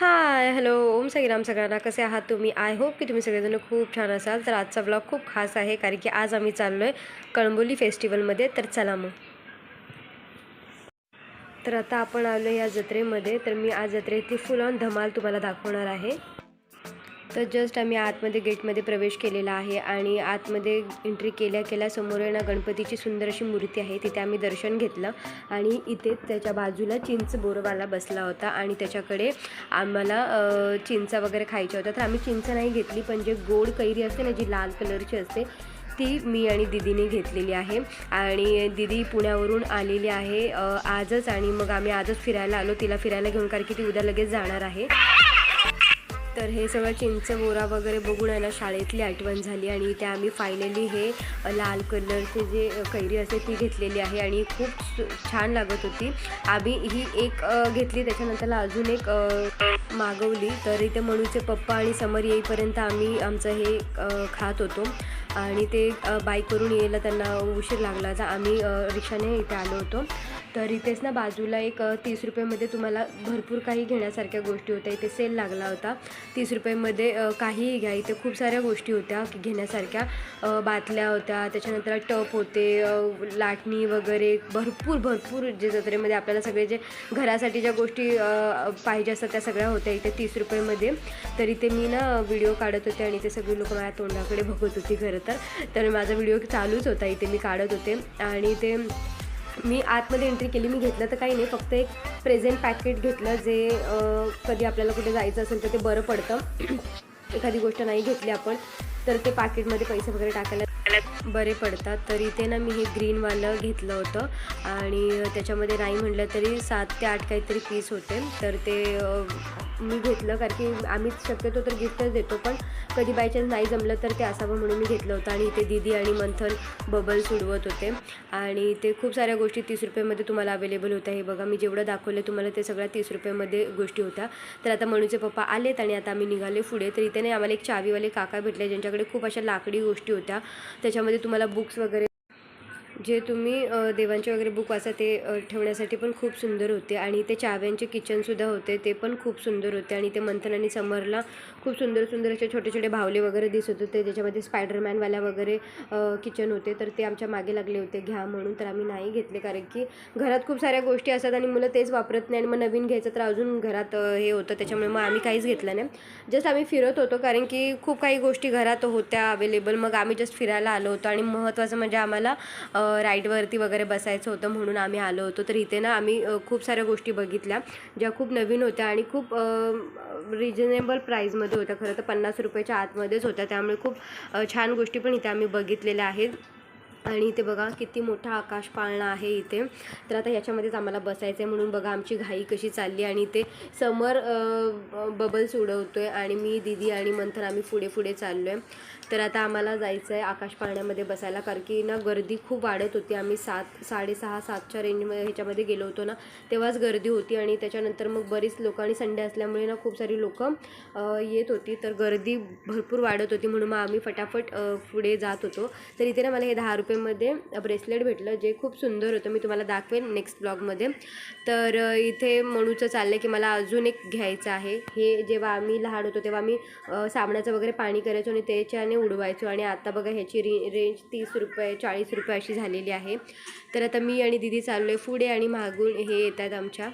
Hi hello Om Sairam सगळ्यांना. कसे आहात तुम्ही? आय होप की तुम्ही सगळेजण खूप छान असाल. तर आजचा ब्लॉग खूप खास आहे कारण की आज आम्ही चाललो आहे कळंबोली फेस्टिवलमध्ये तर चला मग. तर आता आपण आलो या जत्रेमध्ये. तर मी आज जत्रेतली फुल ऑन धमाल तुम्हाला दाखवणार आहे. तर जस्ट आम्ही आतमध्ये गेटमध्ये प्रवेश केलेला आहे आणि आतमध्ये एंट्री केल्या केल्या समोर आहे ना गणपतीची सुंदर अशी मूर्ती आहे तिथे आम्ही दर्शन घेतलं आणि इथे त्याच्या बाजूला चिंच बोरवाला बसला होता आणि त्याच्याकडे आम्हाला चिंचा वगैरे खायच्या होत्या. तर आम्ही चिंच नाही घेतली पण जे गोड कैरी असते ना जी लाल कलरची असते ती मी आणि दिदीने घेतलेली आहे. आणि दिदी पुण्यावरून आलेली आहे आजच आणि मग आम्ही आजच फिरायला आलो. तिला फिरायला घेऊन कारण की ती उद्या लगेच जाणार आहे. तर हे सगळं चिंच बोरा वगैरे बघून आहे ना शाळेतली आठवण झाली आणि इथे आम्ही फायनली हे लाल कलरचे जे कैरी असते ती घेतलेली आहे आणि खूप छान लागत होती. आम्ही ही एक घेतली त्याच्यानंतरला अजून एक मागवली. तर इथे मनूचे पप्पा आणि समर येईपर्यंत आम्ही आमचं हे खात होतो. आणि ते बाईकवरून यायला त्यांना उशीर लागला. तर आम्ही रिक्षाने इथे आलो होतो. तर इथेच ना बाजूला एक तीस रुपयेमध्ये तुम्हाला भरपूर काही घेण्यासारख्या गोष्टी होत्या. इथे सेल लागला होता. तीस रुपयेमध्ये काहीही घ्या. इथे खूप साऱ्या गोष्टी होत्या घेण्यासारख्या. बातल्या होत्या. त्याच्यानंतर टप होते लाटणी वगैरे. भरपूर भरपूर जे जत्रेमध्ये आपल्याला सगळे जे घरासाठी ज्या गोष्टी पाहिजे असतात त्या सगळ्या होत्या इथे तीस रुपयेमध्ये. तर इथे मी ना व्हिडिओ काढत होते आणि ते सगळी लोक माझ्या तोंडाकडे बघत होती खरं तर. तर माझा व्हिडिओ चालूच होता. इथे मी काढत होते. आणि ते मी आतमध्ये एंट्री केली मी घेतलं तर काही नाही. फक्त एक प्रेझेंट पॅकेट घेतलं जे कधी आपल्याला कुठे जायचं असेल तर ते बरं पडतं. एखादी गोष्ट नाही घेतली आपण तर ते पाकिटमध्ये पैसे वगैरे टाकायला बरे पडतात. तर इथे ना मी हे ग्रीनवालं घेतलं होतं. आणि त्याच्यामध्ये नाही म्हटलं तरी सात ते आठ काहीतरी पीस होते. तर ते मी घेतलं कारण की आम्ही शक्यतो तर गिफ्टच देतो पण कधी बाय चान्स नाही जमलं तर ते असावं म्हणून मी घेतलं होतं आणि इथे दीदी आणि मंथन बबल सुडवत होते. आणि ते खूप साऱ्या गोष्टी तीस रुपयेमध्ये तुम्हाला अवेलेबल होत्या. हे बघा मी जेवढं दाखवलं तुम्हाला ते सगळ्या तीस रुपयेमध्ये गोष्टी होत्या. तर आता मनूचे पप्पा आलेत आणि आता आम्ही निघाले पुढे. तर इथे नाही आम्हाला एक चावीवाले काका भेटले ज्यांच्याकडे खूप अशा लाकडी गोष्टी होत्या. त्याच्यामध्ये तुम्हाला बुक्स वगैरे जे तुम्ही देवांचे वगैरे बुक वाचा ते ठेवण्यासाठी पण खूप सुंदर होते. आणि ते चाव्यांचे किचनसुद्धा होते ते पण खूप सुंदर होते. आणि ते मंथन आणि समरला खूप सुंदर सुंदर असे छोटे छोटे भावले वगैरे दिसत होते. ज्याच्यामध्ये स्पायडरमॅनवाल्या वगैरे किचन होते. तर ते आमच्या मागे लागले होते. घ्या म्हणून. तर आम्ही नाही घेतले कारण की घरात खूप साऱ्या गोष्टी असतात आणि मुलं तेच वापरत नाही आणि मग नवीन घ्यायचं तर अजून घरात हे होतं. त्याच्यामुळे मग आम्ही काहीच घेतलं नाही. जस्ट आम्ही फिरत होतो कारण की खूप काही गोष्टी घरात होत्या अवेलेबल मग आम्ही जस्ट फिरायला आलो होतो आणि महत्त्वाचं म्हणजे आम्हाला राईडवरती वगैरे बसायचं होतं म्हणून आम्ही आलो होतो. तर इथे ना आम्ही खूप साऱ्या गोष्टी बघितल्या ज्या खूप नवीन होत्या आणि खूप रिजनेबल प्राईजमध्ये होत्या खरं तर पन्नास रुपयाच्या आतमध्येच होत्या. त्यामुळे खूप छान गोष्टी पण इथे आम्ही बघितलेल्या आहेत. आणि इथे बघा किती मोठा आकाश पाळणा आहे इथे. तर आता याच्यामध्येच आम्हाला बसायचं आहे म्हणून बघा आमची घाई कशी चालली आणि ते समर बबल्स उडवतोय आणि मी दिदी आणि मंथन आम्ही पुढे पुढे चाललो आहे तर आता आम्हाला जायचं आहे आकाश पाळण्यामध्ये बसायला कारण की ना गर्दी खूप वाढत होती. आम्ही सात साडेसहा सातच्या रेंजमध्ये ह्याच्यामध्ये गेलो होतो ना तेव्हाच गर्दी होती आणि त्याच्यानंतर मग बरीच लोकं आणि संडे असल्यामुळे ना खूप सारी लोकं येत होती. तर गर्दी भरपूर वाढत होती म्हणून मग आम्ही फटाफट पुढे जात होतो. तर इथे ना मला हे दहा रुपयेमध्ये ब्रेसलेट भेटलं जे खूप सुंदर होतं. मी तुम्हाला दाखवेन नेक्स्ट ब्लॉगमध्ये तर इथे म्हणूचं चाललं की मला अजून एक घ्यायचं आहे. हे जेव्हा आम्ही लहान होतो तेव्हा आम्ही साबणाचं वगैरे पाणी करायचो आणि त्याच्याने उडवायचो. आणि आता बघा ह्याची रे रेंज तीस रुपये चाळीस रुपये अशी झालेली आहे. तर आता मी आणि दिदी चाललो आहे पुढे आणि मागून हे येत आमच्या.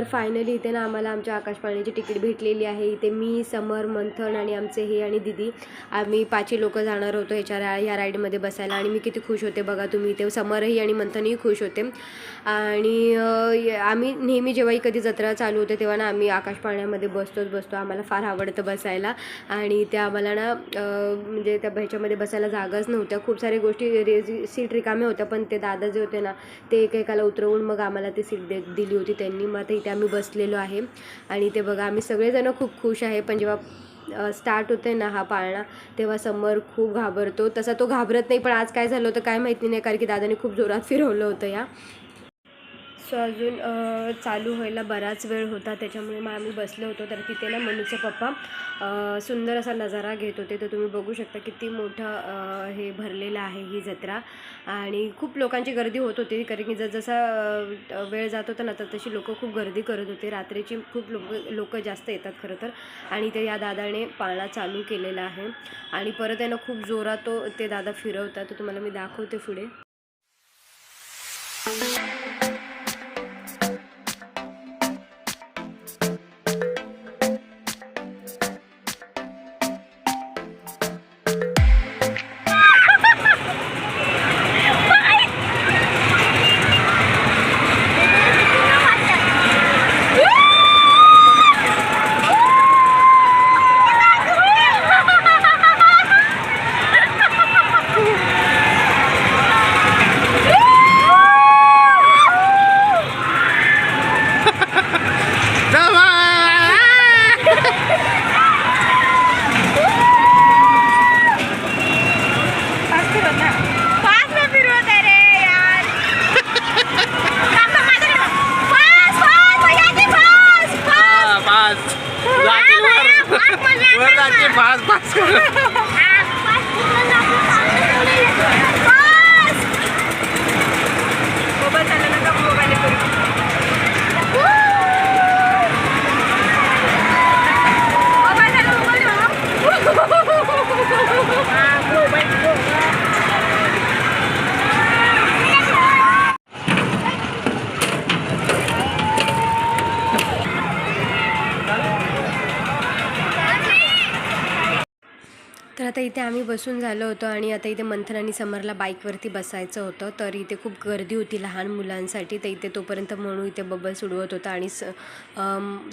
तर फायनली इथे ना आम्हाला आमच्या आकाशवाणीची तिकीट भेटलेली आहे. इथे मी समर मंथन आणि आमचे हे आणि दिदी आम्ही पाचही लोक जाणार होतो ह्याच्या रा ह्या राईडमध्ये बसायला. आणि मी किती खुश होते बघा तुम्ही इथे. समरही आणि मंथनही खुश होते. आणि आम्ही नेहमी जेव्हाही कधी जत्रा चालू होते तेव्हा ना आम्ही आकाशपाण्यामध्ये बसतोच बसतो. आम्हाला फार आवडतं बसायला. आणि ते आम्हाला ना म्हणजे त्या ह्याच्यामध्ये बसायला जागाच नव्हत्या. खूप साऱ्या गोष्टी रे सीट रिकाम्या होत्या पण ते दादा जे होते ना ते एकेकाला उतरवून मग आम्हाला ती सीट दे दिली होती त्यांनी. मग आता इथे आम्ही बसलेलो आहे. आणि ते बघा आम्ही सगळेजण खूप खुश आहे. पण जेव्हा स्टार्ट होते ना हा पाळणा तेव्हा समर खूप घाबरतो. तसा तो घाबरत नाही पण आज काय झालं होतं काय माहिती नाही कारण की दादाने खूप जोरात फिरवलं होतं या. सो अजून चालू व्हायला बराच वेळ होता. त्याच्यामुळे मग आम्ही बसलो होतो. तर तिथे ना मनूचे पप्पा सुंदर असा नजारा घेत होते. तर तुम्ही बघू शकता किती मोठं हे भरलेलं आहे ही जत्रा. आणि खूप लोकांची गर्दी होत होती. कारण की जसजसा वेळ जात होता ना तर तशी लोक खूप गर्दी करत होते. रात्रीची खूप लोक लोकं जास्त येतात खरं तर. आणि ते या दादाने पाळणा चालू केलेला आहे. आणि परत यानं खूप जोरात तो ते दादा फिरवतात. तर तुम्हाला मी दाखवते पुढे. आम्ही बसून झालो होतो आणि आता इथे मंथन आणि समरला बाईकवरती बसायचं होतं. तर इथे खूप गर्दी होती लहान मुलांसाठी. तर इथे तोपर्यंत म्हणू इथे बबल सुडवत होता आणि स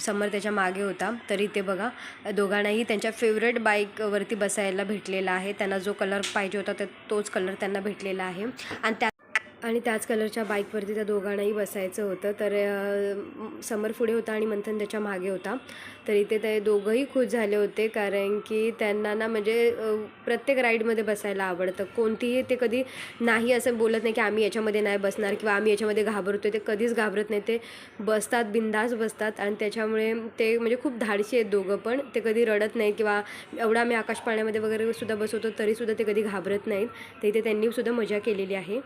समर त्याच्यामागे होता. तर इथे बघा दोघांनाही त्यांच्या फेवरेट बाईकवरती बसायला भेटलेला आहे. त्यांना जो कलर पाहिजे होता तर तोच कलर त्यांना भेटलेला आहे. आणि त्या आणि त्याच कलरच्या बाईकवरती त्या दोघांनाही बसायचं होतं. तर समर पुढे होता आणि मंथन त्याच्यामागे होता. तर इथे ते दोघंही खुश झाले होते कारण की त्यांना ना म्हणजे प्रत्येक राईडमध्ये बसायला आवडतं. कोणतीही ते कधी नाही असं बोलत नाही की आम्ही याच्यामध्ये नाही बसणार किंवा आम्ही याच्यामध्ये घाबरतो ते कधीच घाबरत नाही. ते बसतात बिंदास बसतात आणि त्याच्यामुळे ते म्हणजे खूप धाडशी आहेत दोघं पण. ते कधी रडत नाही किंवा एवढा आम्ही आकाश पाण्यामध्ये वगैरे सुद्धा बसवतो तरीसुद्धा ते कधी घाबरत नाहीत. तर इथे त्यांनीसुद्धा मजा केलेली आहे.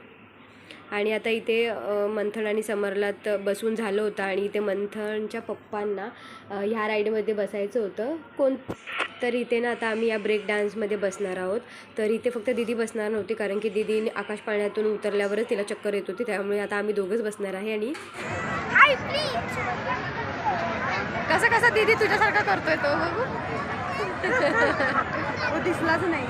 आणि आता इथे मंथन आणि समरलात बसून झालं होतं आणि इथे मंथनच्या पप्पांना ह्या राईडमध्ये बसायचं होतं. कोण तर इथे ना आता आम्ही या ब्रेक डान्समध्ये बसणार आहोत. तर इथे फक्त दिदी बसणार नव्हती कारण की दिदी आकाश पाण्यातून उतरल्यावरच तिला चक्कर येत होती. त्यामुळे आता आम्ही दोघंच बसणार आहे आणि कसा कसा दिदी तुझ्यासारखा करतोय तो? बघू दिसलाच नाही.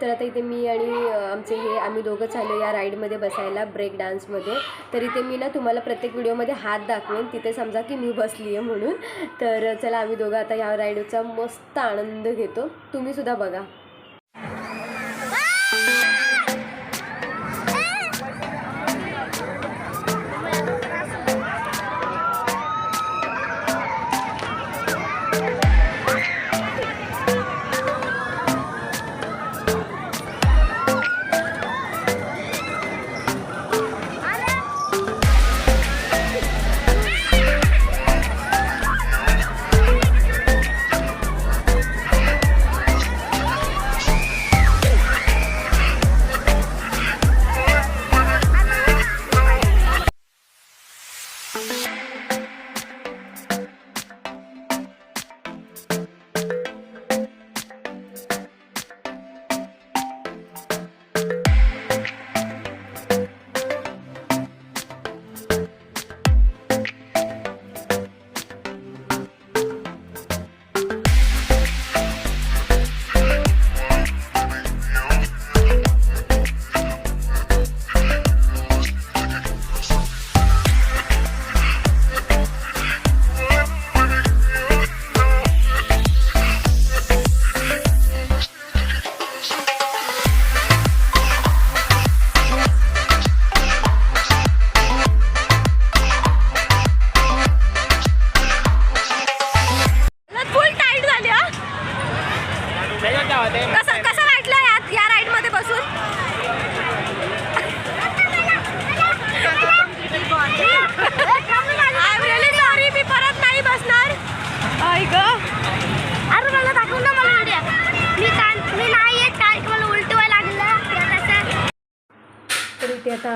तर आता इथे मी आणि आमचे हे आम्ही दोघंच आलो या राईडमध्ये बसायला ब्रेक डान्समध्ये. तर इथे मी ना तुम्हाला प्रत्येक व्हिडिओमध्ये हात दाखवेन. तिथे समजा की मी बसली आहे म्हणून. तर चला आम्ही दोघं आता या राईडचा मस्त आनंद घेतो. तुम्हीसुद्धा बघा.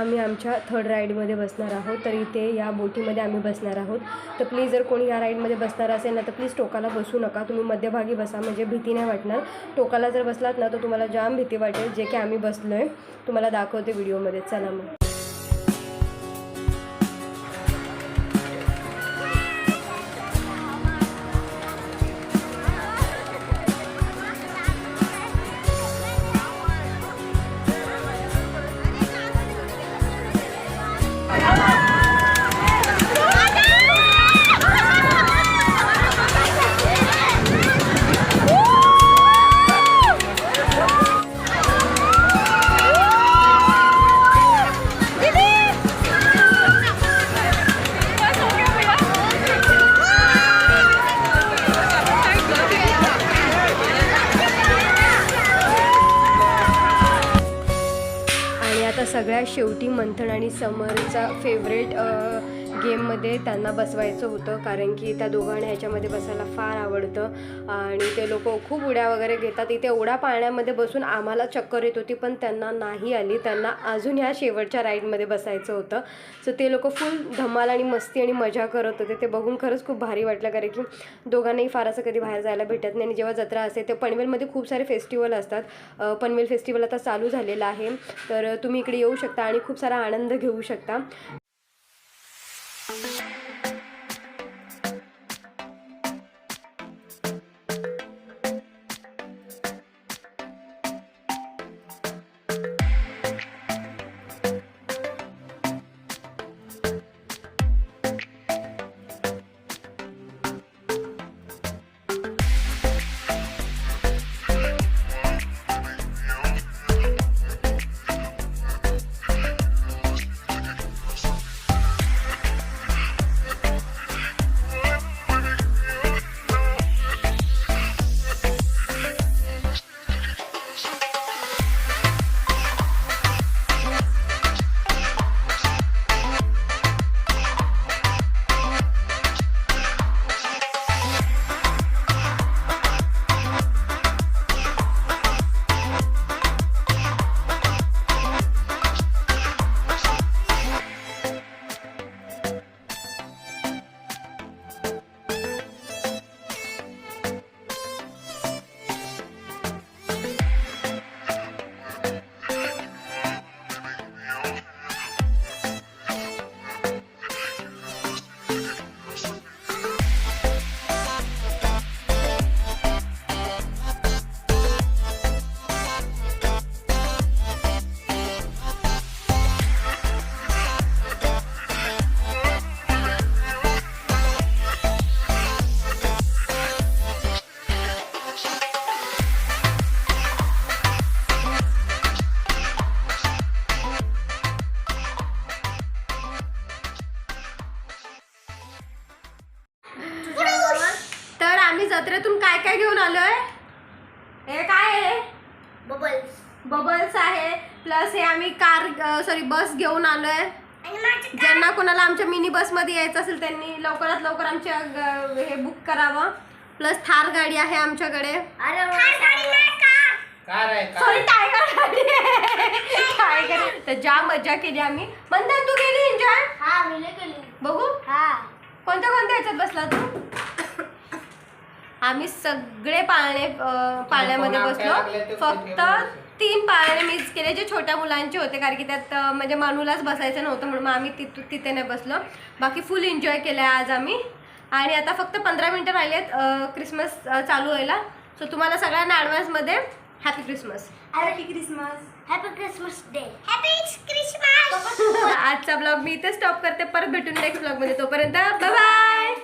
आम्ही आमच्या थर्ड राईडमध्ये बसणार आहोत तर इथे या बोटीमध्ये आम्ही बसणार आहोत. तर प्लीज जर कोणी या राईडमध्ये बसणार असेल ना तर प्लीज टोकाला बसू नका. तुम्ही मध्यभागी बसा म्हणजे भीती नाही वाटणार. टोकाला जर बसलात ना तर तुम्हाला जाम भीती वाटेल जे की आम्ही बसलो आहे तुम्हाला दाखवते व्हिडिओमध्ये चला मग. शेवटी मंथन आणि समरचा फेवरेट गेममध्ये त्यांना बसवायचं होतं कारण की त्या दोघांना ह्याच्यामध्ये बसायला फार आवडतं. आणि ते लोक खूप उड्या वगैरे घेतात. इथे उड्या पाण्यामध्ये बसून आम्हाला चक्कर येत होती पण त्यांना नाही आली. त्यांना अजून ह्या शेवटच्या राईडमध्ये बसायचं होतं. सो ते लोक फुल धमाल आणि मस्ती आणि मजा करत होते. ते बघून खरंच खूप भारी वाटलं कारण की दोघांनाही फार असं कधी बाहेर जायला भेटत नाही. आणि जेव्हा जत्रा असते ते पनवेलमध्ये खूप सारे फेस्टिवल असतात. पनवेल फेस्टिवल आता चालू झालेलं आहे. तर तुम्ही इकडे येऊ शकता आणि खूप सारा आनंद घेऊ शकता. तर बबल्स आहे. प्लस हे आम्ही कार सॉरी बस घेऊन आलोय. आणि माझे ज्यांना कोणाला आमच्या मिनी बसमध्ये यायचं असेल त्यांनी लवकरात लवकर आमच्या हे बुक करावं. प्लस थार गाडी आहे आमच्याकडे. अरे गाडी नाही कार कार आहे सॉरी टायगर गाडी आहे. टायगर तर जाम मजा केली आम्ही. बंधन तू गेली एन्जॉय हा बघू. हा. कोणत्या कोणत्या ह्याच्यात बसला तू? आम्ही सगळे पाळणे पाळण्यामध्ये बसलो. फक्त तीन पाळणे मिस केले जे छोट्या मुलांचे होते कारण की त्यात म्हणजे मानूलाच बसायचं नव्हतं म्हणून मग आम्ही तिथं तिथे नाही बसलो. बाकी फुल एन्जॉय केलं आहे आज आम्ही. आणि आता फक्त पंधरा मिनटं राहिलेत अं, क्रिसमस चालू व्हायला. सो तुम्हाला सगळ्यांना ॲडव्हान्समध्ये happy Christmas happy Christmas happy Christmas day happy Christmas आजचा ब्लॉग मी इथे स्टॉप करते. परत भेटून नेक्स्ट ब्लॉगमध्ये तोपर्यंत बाय